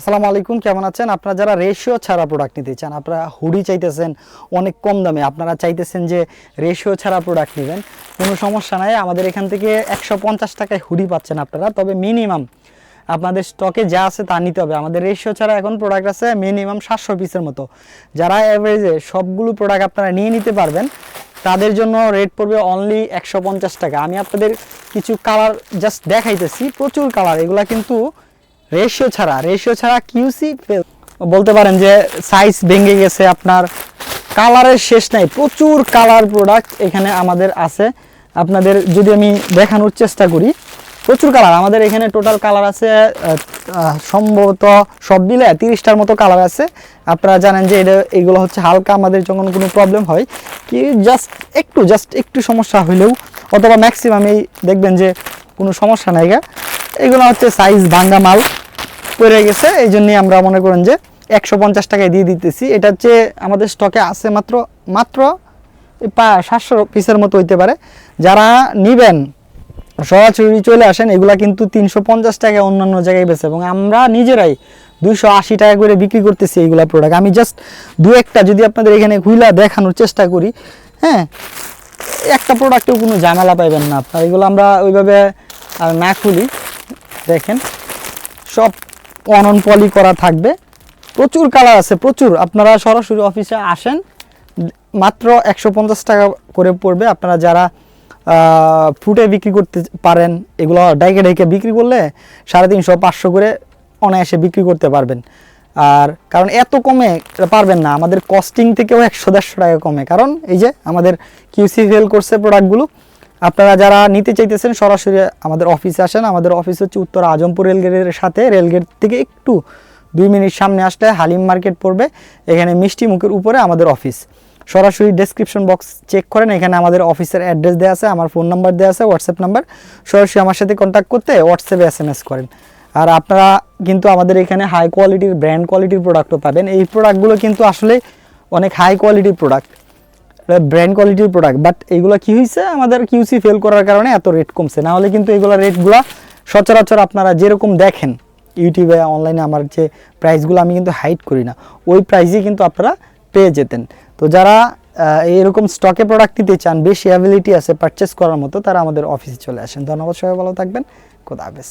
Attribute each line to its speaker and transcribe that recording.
Speaker 1: আসসালামু আলাইকুম, কেমন আছেন? আপনারা যারা রেশিও ছাড়া প্রোডাক্ট নিতে চান, আপনারা হুডি চাইতেছেন, অনেক কম দামে, আপনারা চাইতেছেন যে রেশিও ছাড়া প্রোডাক্ট নেবেন, কোনো সমস্যা নাই। আমাদের এখান থেকে একশো পঞ্চাশ টাকায় হুডি পাচ্ছেন আপনারা, তবে মিনিমাম আপনাদের স্টকে যা আছে তা নিতে হবে। আমাদের রেশিও ছাড়া এখন প্রোডাক্ট আছে মিনিমাম সাতশো পিসের মতো। যারা অ্যাভারেজে সবগুলো প্রোডাক্ট আপনারা নিয়ে নিতে পারবেন, তাদের জন্য রেট পড়বে অনলি একশো পঞ্চাশ টাকা। আমি আপনাদের কিছু কালার জাস্ট দেখাইতেছি, প্রচুর কালার এগুলা কিন্তু রেশিও ছাড়া রেশিও ছাড়া কিউসি বলতে পারেন যে সাইজ ভেঙে গেছে আপনার। কালারের শেষ নাই, প্রচুর কালার প্রোডাক্ট এখানে আমাদের আছে। আপনাদের যদি আমি দেখানোর চেষ্টা করি, প্রচুর কালার আমাদের এখানে টোটাল কালার আছে সম্ভবত সব মিলে তিরিশটার মতো কালার আছে। আপনারা জানেন যে এটা এগুলো হচ্ছে হালকা আমাদের যখন কোনো প্রবলেম হয়, কি জাস্ট একটু জাস্ট একটু সমস্যা হইলেও, অথবা ম্যাক্সিমাম এই দেখবেন যে কোনো সমস্যা নাই গা। এগুলো হচ্ছে সাইজ ভাঙ্গা মাল। পড়ে গেছে এই জন্যই আমরা মনে করেন যে একশো পঞ্চাশ টাকায় দিয়ে দিতেছি। এটা হচ্ছে আমাদের স্টকে আছে মাত্র মাত্র পা, সাতশো পিসের মতো হইতে পারে। যারা নিবেন, সরাসরি চলে আসেন, এগুলা কিন্তু তিনশো পঞ্চাশ টাকায় অন্যান্য জায়গায় বেছে এবং আমরা নিজেরাই দুইশো আশি টাকা করে বিক্রি করতেছি এইগুলা প্রোডাক্ট আমি জাস্ট দু একটা যদি আপনাদের এখানে হুইলা দেখানোর চেষ্টা করি হ্যাঁ একটা প্রোডাক্টেও কোনো ঝামেলা পাইবেন না আপনার। এগুলো আমরা ওইভাবে আর না খুলি। দেখেন, সব অনন পলি করা থাকবে। প্রচুর কালার আছে, প্রচুর। আপনারা সরাসরি অফিসে আসেন, মাত্র একশো পঞ্চাশ টাকা করে পড়বে। আপনারা যারা ফুটে বিক্রি করতে পারেন, এগুলো ডাইকে ডাইকে বিক্রি করলে সাড়ে তিনশো, পাঁচশো করে অনায়াসে বিক্রি করতে পারবেন। আর কারণ এত কমে পারবেন না, আমাদের কস্টিং থেকেও একশো দেড়শো টাকা কমে। কারণ এই যে আমাদের কিউসি ফেল করছে প্রোডাক্টগুলো আপনারা যারা নিতে চাইতেছেন, সরাসরি আমাদের অফিসে আসেন। আমাদের অফিস হচ্ছে উত্তর আজমপুর রেলগেটের সাথে। রেলগেট থেকে একটু দুই মিনিট সামনে আসলে হালিম মার্কেট পড়বে। এখানে মিষ্টি মুখের উপরে আমাদের অফিস। সরাসরি ডেসক্রিপশন বক্স চেক করেন। এখানে আমাদের অফিসের অ্যাড্রেস দেওয়া আছে, আমার ফোন নাম্বার দেওয়া আছে হোয়াটসঅ্যাপ নাম্বার সরাসরি আমার সাথে কন্ট্যাক্ট করতে হোয়াটসঅ্যাপে এস এম এস করেন। আর আপনারা কিন্তু আমাদের এখানে হাই কোয়ালিটির ব্র্যান্ড কোয়ালিটির প্রোডাক্টও পাবেন। এই প্রোডাক্টগুলো কিন্তু আসলে অনেক হাই কোয়ালিটির প্রোডাক্ট ব্র্যান্ড কোয়ালিটির প্রোডাক্ট বাট এইগুলো কি হয়েছে আমাদের কিউসি ফেল করার কারণে এত রেট কমছে। না হলে কিন্তু এগুলো রেটগুলো সচরাচর আপনারা যেরকম দেখেন ইউটিউবে অনলাইনে আমার যে প্রাইসগুলো আমি কিন্তু হাইড করি না, ওই প্রাইসে কিন্তু আপনারা পেয়ে যেতেন। তো যারা এরকম স্টকে প্রোডাক্ট নিতে চান, বেশি অ্যাবিলিটি আছে পারচেস করার মতো, তারা আমাদের অফিসে চলে আসেন। ধন্যবাদ সবাই, ভালো থাকবেন। খোদা হাফেজ।